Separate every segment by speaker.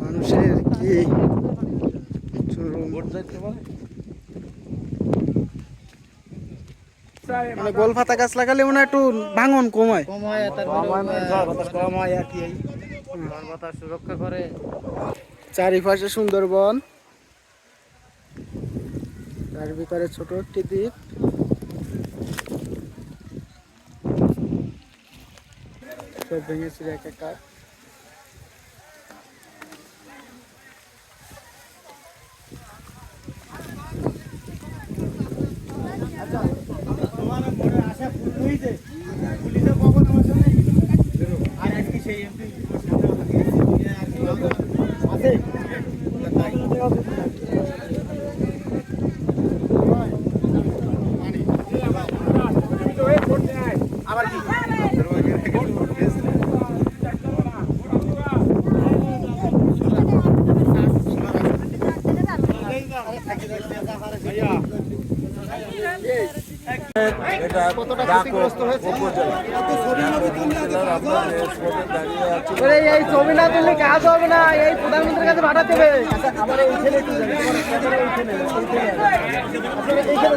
Speaker 1: মানুষের কি মানে গোল পাতা গাছ লাগালে মনে হয় একটু ভাঙন কমায়।
Speaker 2: কমায় তারপরে বাতাস সুরক্ষা করে।
Speaker 1: চারিপাশে সুন্দরবন। তার ভিতরে ছোট একটি দ্বীপ। ভেঙেছিল এক একটা।
Speaker 3: এটা ক্ষতিগ্রস্ত হয়েছে
Speaker 1: ওরে এই ছবি না তুললে কাজ হবে না? এই প্রধানমন্ত্রীর কাছে পাঠাতে হবে। কানেছি
Speaker 3: করে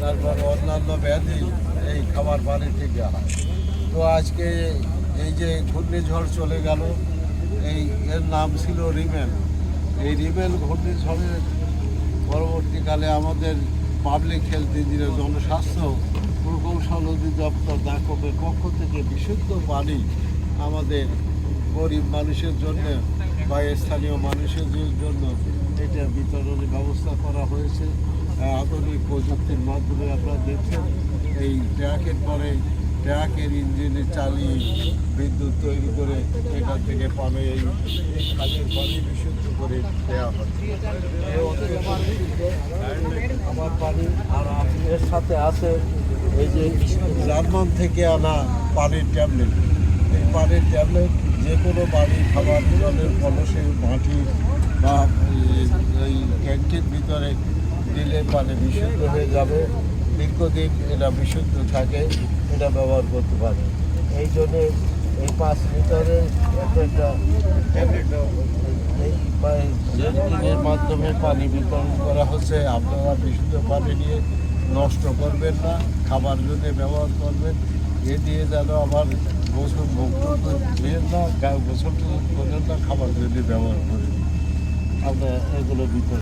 Speaker 3: তারপর অন্যান্য ব্যাধি এই খাবার পানি থেকে হয় তো আজকে এই যে ঘূর্ণিঝড় চলে গেল, এই এর নাম ছিল রিমেল। এই রিমেল ঘূর্ণিঝড়ের পরবর্তীকালে আমাদের পাবলিক হেলথ ইঞ্জিনিয়ার জনস্বাস্থ্য প্রকৌশল অধিদপ্তর দাকপের পক্ষ থেকে বিশুদ্ধ পানি আমাদের গরিব মানুষের জন্য বা স্থানীয় মানুষের জন্য এটা বিতরণের ব্যবস্থা করা হয়েছে। আধুনিক প্রযুক্তির মাধ্যমে আপনারা দেখছেন, এই ট্র্যাকের পরে ট্রাকের ইঞ্জিনে চালিয়ে বিদ্যুৎ তৈরি করে এখান থেকে পানি এই খালের পানি বিশুদ্ধ করে দেওয়া হয়। আমার পানি আর এর সাথে আছে এই যে জার্মান থেকে আনা পানির ট্যাবলেট। এই পানির ট্যাবলেট যে কোনো পানি খাবার জলের কলসে মাটি বা এই ট্যাঙ্কির ভিতরে দিলে পানি বিশুদ্ধ হয়ে যাবে। দীর্ঘদিন এটা বিশুদ্ধ থাকে, এটা ব্যবহার করতে পারে। এই জন্যে এই পাঁচ একটা এই মাধ্যমে পানি বিতরণ করা হচ্ছে। আপনারা বিশুদ্ধ পানি নিয়ে নষ্ট করবেন না, খাবার জন্য ব্যবহার করবেন। এ দিয়ে যেন আবার গোসল দিয়েন না গোসল করেন না, খাবার জন্য ব্যবহার করেন। আমরা এগুলো বিতরণ